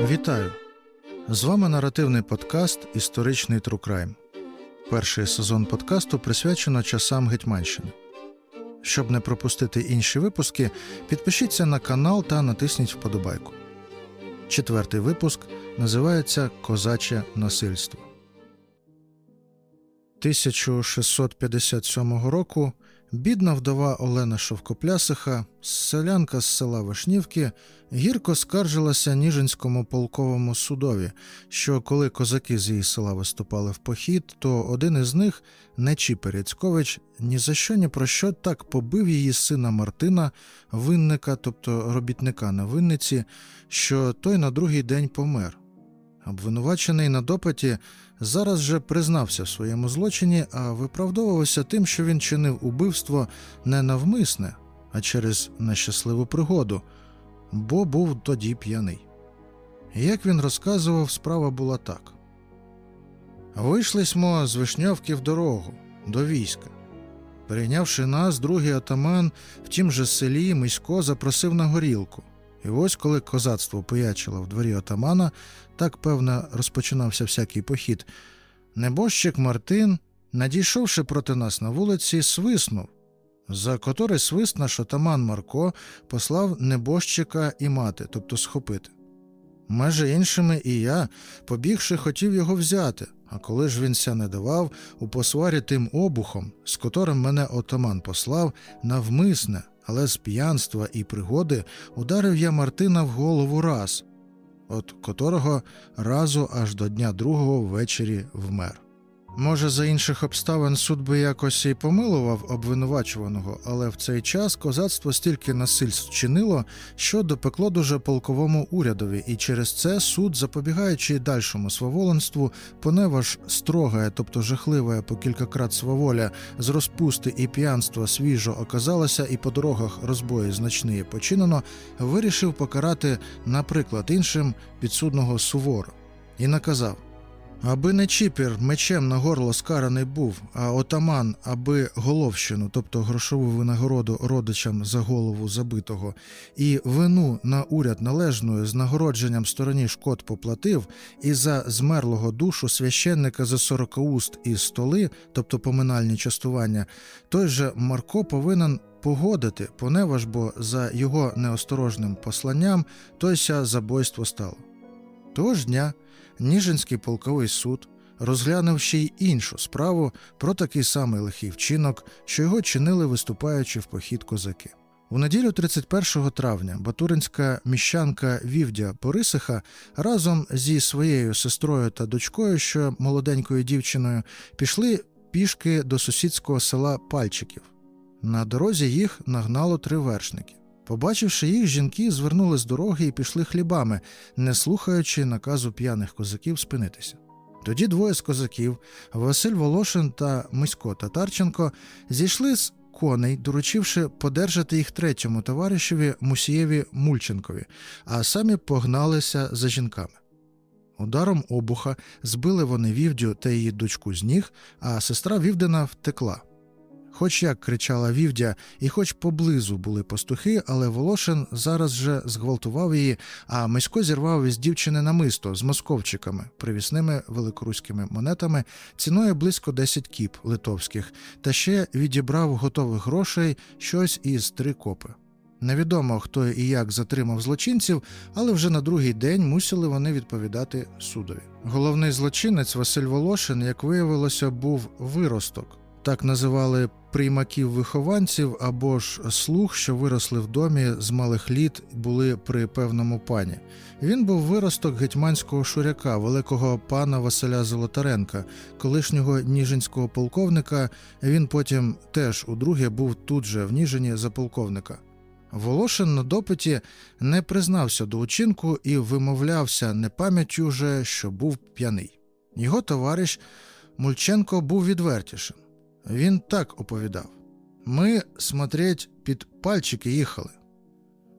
Вітаю! З вами наративний подкаст Історичний Трукрайм. Перший сезон подкасту присвячено часам Гетьманщини. Щоб не пропустити інші випуски, підпишіться на канал та натисніть вподобайку. Четвертий випуск називається Козаче насильство. 1657 року бідна вдова Олена Шовкоплясиха, селянка з села Вишнівки, гірко скаржилася Ніжинському полковому судові, що коли козаки з її села виступали в похід, то один із них, Нечі Перецькович, ні за що ні про що так побив її сина Мартина, винника, тобто робітника на винниці, що той на другий день помер. Обвинувачений на допиті зараз же признався в своєму злочині, а виправдовувався тим, що він чинив убивство не навмисне, а через нещасливу пригоду, бо був тоді п'яний. Як він розказував, справа була так: Вийшли смо з Вишньовки в дорогу до війська. Перейнявши нас, другий атаман в тім же селі Мисько запросив на горілку. І ось коли козацтво пиячило в дворі отамана, так певно розпочинався всякий похід. Небожчик Мартин, надійшовши проти нас на вулиці, свиснув, за котрий свист наш отаман Марко послав небожчика і мати, тобто схопити. Меже іншими і я, побігши, хотів його взяти, а коли ж він ся не давав, у посварі тим обухом, з котрим мене отаман послав, навмисне, але з п'янства і пригоди ударив я Мартина в голову раз, от котрого разу аж до дня другого ввечері вмер. Може, за інших обставин суд би якось і помилував обвинувачуваного, але в цей час козацтво стільки насильств чинило, що допекло дуже полковому урядові, і через це суд, запобігаючи дальшому сваволенству, поневаж строгая, тобто жахливая по кількакрат сваволя з розпусти і п'янства свіжо оказалася, і по дорогах розбої значні починено, вирішив покарати, наприклад, іншим підсудного суворо, і наказав. Аби не чіпір мечем на горло скараний був, а отаман, аби головщину, тобто грошову винагороду родичам за голову забитого, і вину на уряд належною з нагородженням стороні шкод поплатив, і за змерлого душу священника за сорокауст і столи, тобто поминальні частування, той же Марко повинен погодити, поневаж бо за його неосторожним посланням тойся забойство стало. Того ж дня Ніжинський полковий суд розглянув ще й іншу справу про такий самий лихий вчинок, що його чинили виступаючи в похід козаки. У неділю 31 травня батуринська міщанка Вівдя Борисиха разом зі своєю сестрою та дочкою, що молоденькою дівчиною, пішли пішки до сусідського села Пальчиків. На дорозі їх нагнало три вершники. Побачивши їх, жінки звернули з дороги і пішли хлібами, не слухаючи наказу п'яних козаків спинитися. Тоді двоє з козаків, Василь Волошин та Мисько Татарченко, зійшли з коней, доручивши подержати їх третьому товаришеві Мусієві Мульченкові, а самі погналися за жінками. Ударом обуха збили вони Вівдю та її дочку з ніг, а сестра Вівдина втекла. Хоч як кричала Вівдя, і хоч поблизу були пастухи, але Волошин зараз же зґвалтував її, а Мисько зірвав із дівчини намисто з московчиками, привісними великоруськими монетами, ціною близько 10 кіп литовських, та ще відібрав готових грошей щось із три копи. Невідомо, хто і як затримав злочинців, але вже на другий день мусили вони відповідати судові. Головний злочинець Василь Волошин, як виявилося, був виросток. Так називали приймаків-вихованців або ж слуг, що виросли в домі з малих літ, були при певному пані. Він був виросток гетьманського шуряка, великого пана Василя Золотаренка, колишнього ніжинського полковника. Він потім теж удруге був тут же в Ніжині за полковника. Волошин на допиті не признався до учинку і вимовлявся не пам'яттю вже, що був п'яний. Його товариш Мульченко був відвертішим. Він так оповідав: ми смотреть під пальчики їхали.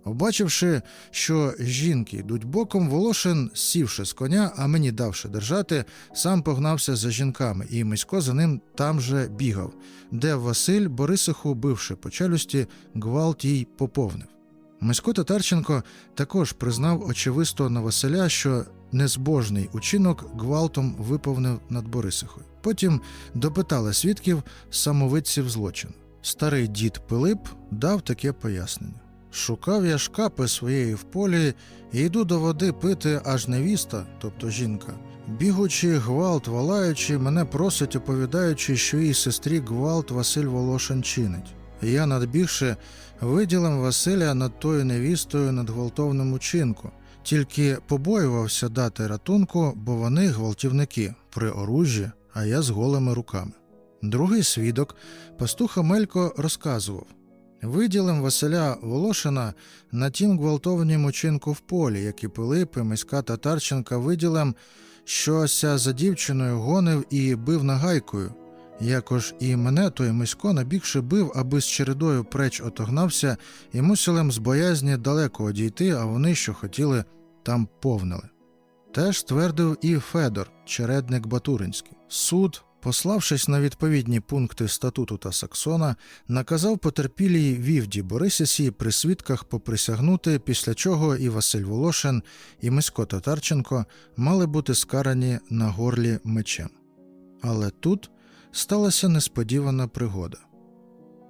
Побачивши, що жінки йдуть боком, Волошин, сівши з коня, а мені давши держати, сам погнався за жінками, і Мисько за ним там же бігав, де Василь Борисиху, бивши по челюсті, гвалт їй поповнив. Мисько Татарченко також признав очевисто на Василя, що незбожний учинок гвалтом виповнив над Борисихою. Потім допитали свідків самовидців злочину. Старий дід Пилип дав таке пояснення: Шукав я шкапи своєї в полі і йду до води пити, аж невіста, тобто жінка. Бігучи, гвалт валаючи, мене просить, оповідаючи, що її сестрі гвалт Василь Волошин чинить. Я, надбігши, виділив Василя над тою невістою над гвалтовним учинку, тільки побоювався дати ратунку, бо вони гвалтівники при оружжі, а я з голими руками. Другий свідок, пастух Амелько, розказував виділим Василя Волошина на тім гвалтовнім учинку в полі, як і Пилип, і Миська Татарченка виділем, що ся за дівчиною гонив і бив нагайкою. Якож і мене той Мисько набігши бив, аби з чередою преч отогнався, і мусилем з боязні далеко одійти, а вони, що хотіли, там повнили. Теж твердив і Федор, чередник Батуринський. Суд, пославшись на відповідні пункти статуту та Саксона, наказав потерпілій Вівді Борисісі при свідках поприсягнути, після чого і Василь Волошин, і Мисько Татарченко мали бути скарані на горлі мечем. Але тут сталася несподівана пригода.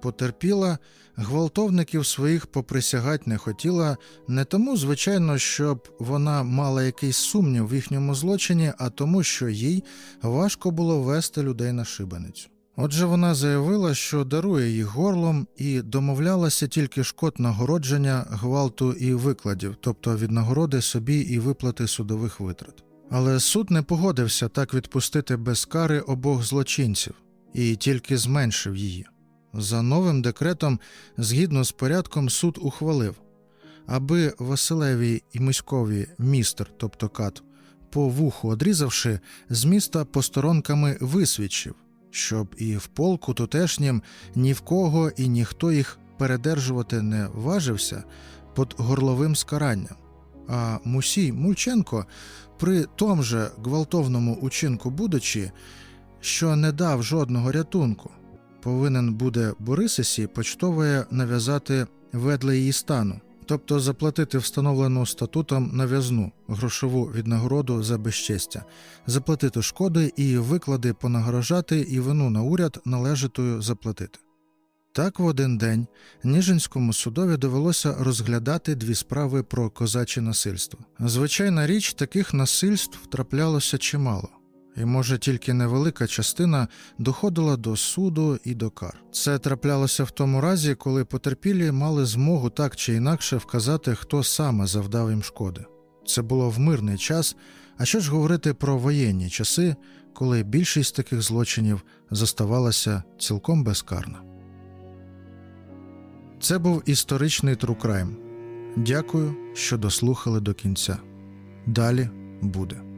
Потерпіла, гвалтовників своїх поприсягать не хотіла, не тому, звичайно, щоб вона мала якийсь сумнів в їхньому злочині, а тому, що їй важко було вести людей на шибаницю. Отже, вона заявила, що дарує їх горлом і домовлялася тільки шкод нагородження, гвалту і викладів, тобто від нагороди собі і виплати судових витрат. Але суд не погодився так відпустити без кари обох злочинців і тільки зменшив її. За новим декретом, згідно з порядком, суд ухвалив, аби Василеві і Миськові містер, тобто кат, по вуху одрізавши, з міста посторонками висвідчив, щоб і в полку тутешнім ні в кого і ніхто їх передержувати не важився під горловим скаранням. А Мусій Мульченко, при том же гвалтовному учинку будучи, що не дав жодного рятунку, повинен буде Борисисі почтове нав'язати ведле її стану, тобто заплатити встановлену статутом нав'язну грошову віднагороду за безчестя, заплатити шкоди і виклади понагорожати і вину на уряд належатою заплатити. Так в один день Ніжинському судові довелося розглядати дві справи про козаче насильство. Звичайна річ, таких насильств траплялося чимало, і, може, тільки невелика частина доходила до суду і до кар. Це траплялося в тому разі, коли потерпілі мали змогу так чи інакше вказати, хто саме завдав їм шкоди. Це було в мирний час. А що ж говорити про воєнні часи, коли більшість таких злочинів заставалася цілком безкарна. Це був історичний Crime. Дякую, що дослухали до кінця. Далі буде.